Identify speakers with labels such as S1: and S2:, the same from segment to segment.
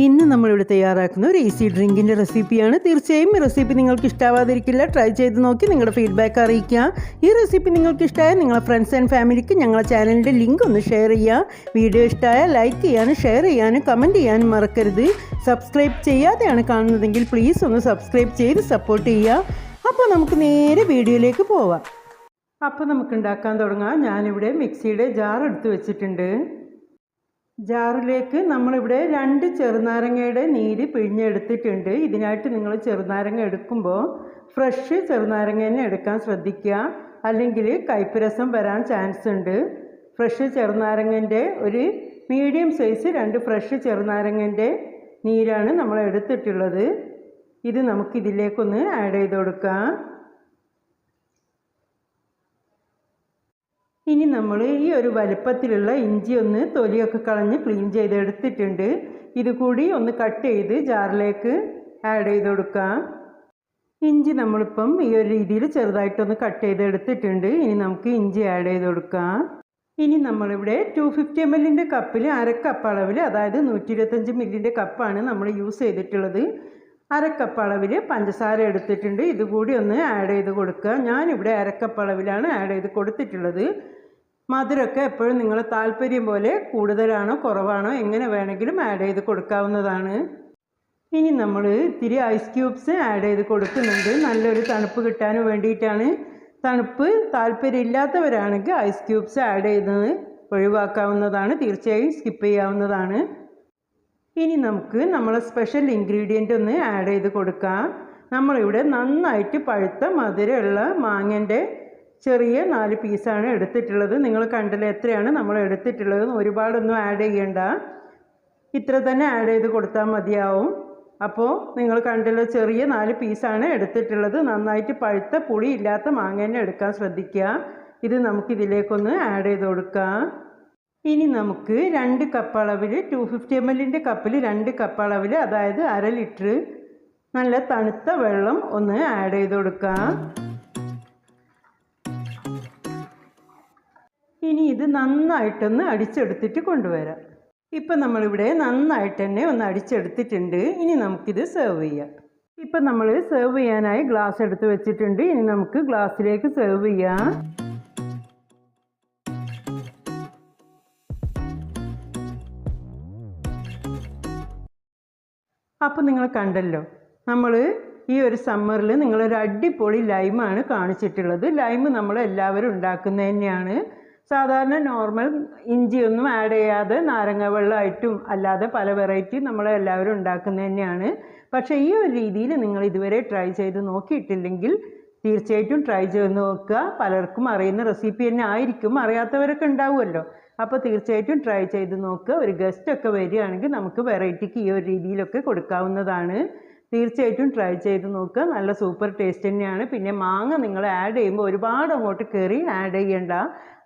S1: ഇന്ന് നമ്മളിവിടെ തയ്യാറാക്കുന്ന ഒരു ഈസി ഡ്രിങ്കിന്റെ റെസിപ്പിയാണ് തീർച്ചയായും ഈ റെസിപ്പി നിങ്ങൾക്ക് ഇഷ്ടാവാതിരിക്കില്ല. ട്രൈ ചെയ്ത് നോക്കി നിങ്ങളുടെ ഫീഡ്ബാക്ക് അറിയിക്കുക. ഈ റെസിപ്പി നിങ്ങൾക്ക് ഇഷ്ടമായ നിങ്ങളുടെ ഫ്രണ്ട്സ് ആൻഡ് ഫാമിലിക്ക് ഞങ്ങളുടെ ചാനലിന്റെ ലിങ്ക് ഒന്ന് ഷെയർ ചെയ്യുക. വീഡിയോ ഇഷ്ടമായ ലൈക്ക് ചെയ്യാനും ഷെയർ ചെയ്യാനും കമന്റ് ചെയ്യാനും മറക്കരുത്. സബ്സ്ക്രൈബ് ചെയ്യാതെയാണ് കാണുന്നതെങ്കിൽ പ്ലീസ് ഒന്ന് സബ്സ്ക്രൈബ് ചെയ്ത് സപ്പോർട്ട് ചെയ്യുക. അപ്പോൾ നമുക്ക് നേരെ വീഡിയോയിലേക്ക് പോവാം. അപ്പോൾ നമുക്ക് ഉണ്ടാക്കാൻ തുടങ്ങാം. ഞാനിവിടെ മിക്സിയുടെ ജാർ എടുത്ത് വെച്ചിട്ടുണ്ട്. ജാറിലേക്ക് നമ്മളിവിടെ രണ്ട് ചെറുനാരങ്ങയുടെ നീര് പിഴിഞ്ഞെടുത്തിട്ടുണ്ട്. ഇതിനായിട്ട് നിങ്ങൾ ചെറുനാരങ്ങ എടുക്കുമ്പോൾ ഫ്രഷ് ചെറുനാരങ്ങ തന്നെ എടുക്കാൻ ശ്രദ്ധിക്കുക. അല്ലെങ്കിൽ കയ്പ്പുരസം വരാൻ ചാൻസ് ഉണ്ട്. ഫ്രഷ് ചെറുനാരങ്ങന്റെ ഒരു മീഡിയം സൈസ് രണ്ട് ഫ്രഷ് ചെറുനാരങ്ങന്റെ നീരാണ് നമ്മൾ എടുത്തിട്ടുള്ളത്. ഇത് നമുക്കിതിലേക്കൊന്ന് ആഡ് ചെയ്ത് കൊടുക്കാം. ഇനി നമ്മൾ ഈ ഒരു വലുപ്പത്തിലുള്ള ഇഞ്ചി ഒന്ന് തൊലിയൊക്കെ കളഞ്ഞ് ക്ലീൻ ചെയ്തെടുത്തിട്ടുണ്ട്. ഇത് കൂടി ഒന്ന് കട്ട് ചെയ്ത് ജാറിലേക്ക് ആഡ് ചെയ്ത് കൊടുക്കാം. ഇഞ്ചി നമ്മളിപ്പം ഈ ഒരു രീതിയിൽ ചെറുതായിട്ടൊന്ന് കട്ട് ചെയ്തെടുത്തിട്ടുണ്ട്. ഇനി നമുക്ക് ഇഞ്ചി ആഡ് ചെയ്ത് കൊടുക്കാം. ഇനി നമ്മളിവിടെ ടു ഫിഫ്റ്റി എം എല്ലിന്റെ കപ്പിൽ അരക്കപ്പ് കപ്പ് അളവിൽ അതായത് നൂറ്റി ഇരുപത്തഞ്ച് മില്ലിന്റെ കപ്പാണ് നമ്മൾ യൂസ് ചെയ്തിട്ടുള്ളത്. അരക്കപ്പ് അളവിൽ പഞ്ചസാര എടുത്തിട്ടുണ്ട്. ഇതുകൂടി ഒന്ന് ആഡ് ചെയ്ത് കൊടുക്കുക. ഞാനിവിടെ അരക്കപ്പ് അളവിലാണ് ആഡ് ചെയ്ത് കൊടുത്തിട്ടുള്ളത്. മധുരമൊക്കെ എപ്പോഴും നിങ്ങൾ താല്പര്യം പോലെ കൂടുതലാണോ കുറവാണോ എങ്ങനെ വേണമെങ്കിലും ആഡ് ചെയ്ത് കൊടുക്കാവുന്നതാണ്. ഇനി നമ്മൾ ഇത്തിരി ഐസ് ക്യൂബ്സ് ആഡ് ചെയ്ത് കൊടുക്കുന്നുണ്ട്. നല്ലൊരു തണുപ്പ് കിട്ടാൻ വേണ്ടിയിട്ടാണ്. തണുപ്പ് താല്പര്യമില്ലാത്തവരാണെങ്കിൽ ഐസ് ക്യൂബ്സ് ആഡ് ചെയ്യുന്നത് ഒഴിവാക്കാവുന്നതാണ്. തീർച്ചയായും സ്കിപ്പ് ചെയ്യാവുന്നതാണ്. ഇനി നമുക്ക് നമ്മളെ സ്പെഷ്യൽ ഇൻഗ്രീഡിയന്റ് ഒന്ന് ആഡ് ചെയ്ത് കൊടുക്കാം. നമ്മളിവിടെ നന്നായിട്ട് പഴുത്ത മധുരമുള്ള മാങ്ങന്റെ ചെറിയ നാല് പീസാണ് എടുത്തിട്ടുള്ളത്. നിങ്ങൾ കണ്ടില്ല എത്രയാണ് നമ്മൾ എടുത്തിട്ടുള്ളത് ഒരുപാടൊന്നും ആഡ് ചെയ്യണ്ട. ഇത്ര തന്നെ ആഡ് ചെയ്ത് കൊടുത്താൽ മതിയാവും. അപ്പോൾ നിങ്ങൾ കണ്ടല്ലോ ചെറിയ നാല് പീസാണ് എടുത്തിട്ടുള്ളത്. നന്നായിട്ട് പഴുത്ത പുളി ഇല്ലാത്ത മാങ്ങ തന്നെ എടുക്കാൻ ശ്രദ്ധിക്കുക. ഇത് നമുക്കിതിലേക്കൊന്ന് ആഡ് ചെയ്ത് കൊടുക്കാം. ഇനി നമുക്ക് രണ്ട് കപ്പ് അളവിൽ ടു ഫിഫ്റ്റി എം എല്ലിന്റെ കപ്പിൽ രണ്ട് കപ്പ് അളവിൽ അതായത് അര ലിറ്റർ നല്ല തണുത്ത വെള്ളം ഒന്ന് ആഡ് ചെയ്ത് കൊടുക്കാം. ഇനി ഇത് നന്നായിട്ടൊന്ന് അടിച്ചെടുത്തിട്ട് കൊണ്ടുവരാം. ഇപ്പം നമ്മളിവിടെ നന്നായിട്ട് തന്നെ ഒന്ന് അടിച്ചെടുത്തിട്ടുണ്ട്. ഇനി നമുക്കിത് സെർവ് ചെയ്യാം. ഇപ്പം നമ്മൾ സെർവ് ചെയ്യാനായി ഗ്ലാസ് എടുത്ത് വെച്ചിട്ടുണ്ട്. ഇനി നമുക്ക് ഗ്ലാസ്സിലേക്ക് സെർവ് ചെയ്യാം. അപ്പോൾ നിങ്ങൾ കണ്ടല്ലോ നമ്മൾ ഈ ഒരു സമ്മറിൽ നിങ്ങളൊരു അടിപൊളി ലൈമാണ് കാണിച്ചിട്ടുള്ളത്. ലൈം നമ്മൾ എല്ലാവരും ഉണ്ടാക്കുന്നത് തന്നെയാണ്. സാധാരണ നോർമൽ ഇഞ്ചിയൊന്നും ആഡ് ചെയ്യാതെ നാരങ്ങ വെള്ളമായിട്ടും അല്ലാതെ പല വെറൈറ്റി നമ്മൾ എല്ലാവരും ഉണ്ടാക്കുന്നത് തന്നെയാണ്. പക്ഷേ ഈ ഒരു രീതിയിൽ നിങ്ങൾ ഇതുവരെ ട്രൈ ചെയ്ത് നോക്കിയിട്ടില്ലെങ്കിൽ തീർച്ചയായിട്ടും ട്രൈ ചെയ്ത് നോക്കുക. പലർക്കും അറിയുന്ന റെസിപ്പി തന്നെ ആയിരിക്കും. അറിയാത്തവരൊക്കെ ഉണ്ടാവുമല്ലോ. അപ്പോൾ തീർച്ചയായിട്ടും ട്രൈ ചെയ്ത് നോക്കുക. ഒരു ഗസ്റ്റ് ഒക്കെ വരികയാണെങ്കിൽ നമുക്ക് വെറൈറ്റിക്ക് ഈ ഒരു രീതിയിലൊക്കെ കൊടുക്കാവുന്നതാണ്. തീർച്ചയായിട്ടും ട്രൈ ചെയ്ത് നോക്കുക നല്ല സൂപ്പർ ടേസ്റ്റ് തന്നെയാണ്. പിന്നെ മാങ്ങ നിങ്ങൾ ആഡ് ചെയ്യുമ്പോൾ ഒരുപാട് അങ്ങോട്ട് കയറി ആഡ് ചെയ്യണ്ട.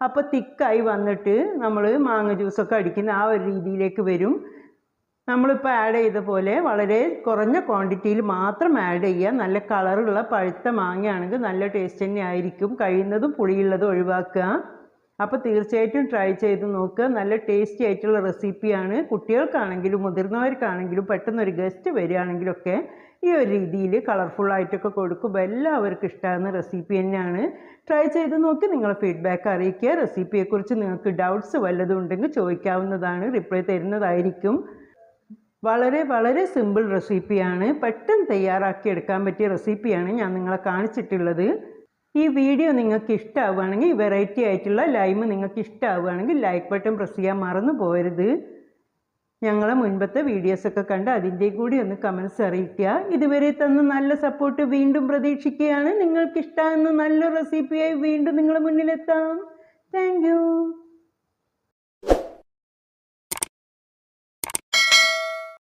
S1: അപ്പോൾ തിക്കായി വന്നിട്ട് നമ്മൾ മാങ്ങ ജ്യൂസൊക്കെ അടിക്കുന്ന ആ ഒരു രീതിയിലേക്ക് വരും. നമ്മളിപ്പോൾ ആഡ് ചെയ്ത പോലെ വളരെ കുറഞ്ഞ ക്വാണ്ടിറ്റിയിൽ മാത്രം ആഡ് ചെയ്യുക. നല്ല കളറുള്ള പഴുത്ത മാങ്ങയാണെങ്കിൽ നല്ല ടേസ്റ്റ് തന്നെ ആയിരിക്കും കഴിയുന്നതും പുളിയുള്ളതും ഒഴിവാക്കുക. അപ്പോൾ തീർച്ചയായിട്ടും ട്രൈ ചെയ്ത് നോക്കുക നല്ല ടേസ്റ്റി ആയിട്ടുള്ള റെസിപ്പിയാണ് കുട്ടികൾക്കാണെങ്കിലും മുതിർന്നവർക്കാണെങ്കിലും പെട്ടെന്നൊരു ഗസ്റ്റ് വരികയാണെങ്കിലൊക്കെ ഈ ഒരു രീതിയിൽ കളർഫുള്ളായിട്ടൊക്കെ കൊടുക്കുമ്പോൾ എല്ലാവർക്കും ഇഷ്ടമാകുന്ന റെസിപ്പി തന്നെയാണ്. ട്രൈ ചെയ്ത് നോക്കി. നിങ്ങളെ ഫീഡ്ബാക്ക് അറിയിക്കുക. റെസിപ്പിയെക്കുറിച്ച് നിങ്ങൾക്ക് ഡൗട്ട്സ് വല്ലതും ഉണ്ടെങ്കിൽ ചോദിക്കാവുന്നതാണ്. റിപ്ലൈ തരുന്നതായിരിക്കും. വളരെ വളരെ സിമ്പിൾ റെസിപ്പിയാണ് പെട്ടെന്ന് തയ്യാറാക്കി എടുക്കാൻ പറ്റിയ റെസിപ്പിയാണ് ഞാൻ നിങ്ങളെ കാണിച്ചിട്ടുള്ളത്. ഈ വീഡിയോ നിങ്ങൾക്ക് ഇഷ്ടമാവുകയാണെങ്കിൽ വെറൈറ്റി ആയിട്ടുള്ള ലൈം നിങ്ങൾക്ക് ഇഷ്ടമാവുകയാണെങ്കിൽ ലൈക്ക് ബട്ടൺ പ്രസ് ചെയ്യാൻ മറന്നു പോരുത് ഞങ്ങളെ മുൻപത്തെ വീഡിയോസൊക്കെ കണ്ട് അതിന്റെ കൂടി ഒന്ന് കമൻസ് അറിയിക്കുക. ഇതുവരെ തന്ന നല്ല സപ്പോർട്ട് വീണ്ടും പ്രതീക്ഷിക്കുകയാണ്. നിങ്ങൾക്ക് ഇഷ്ടമാകുന്ന നല്ല റെസിപ്പിയായി വീണ്ടും നിങ്ങളുടെ മുന്നിലെത്താം. താങ്ക്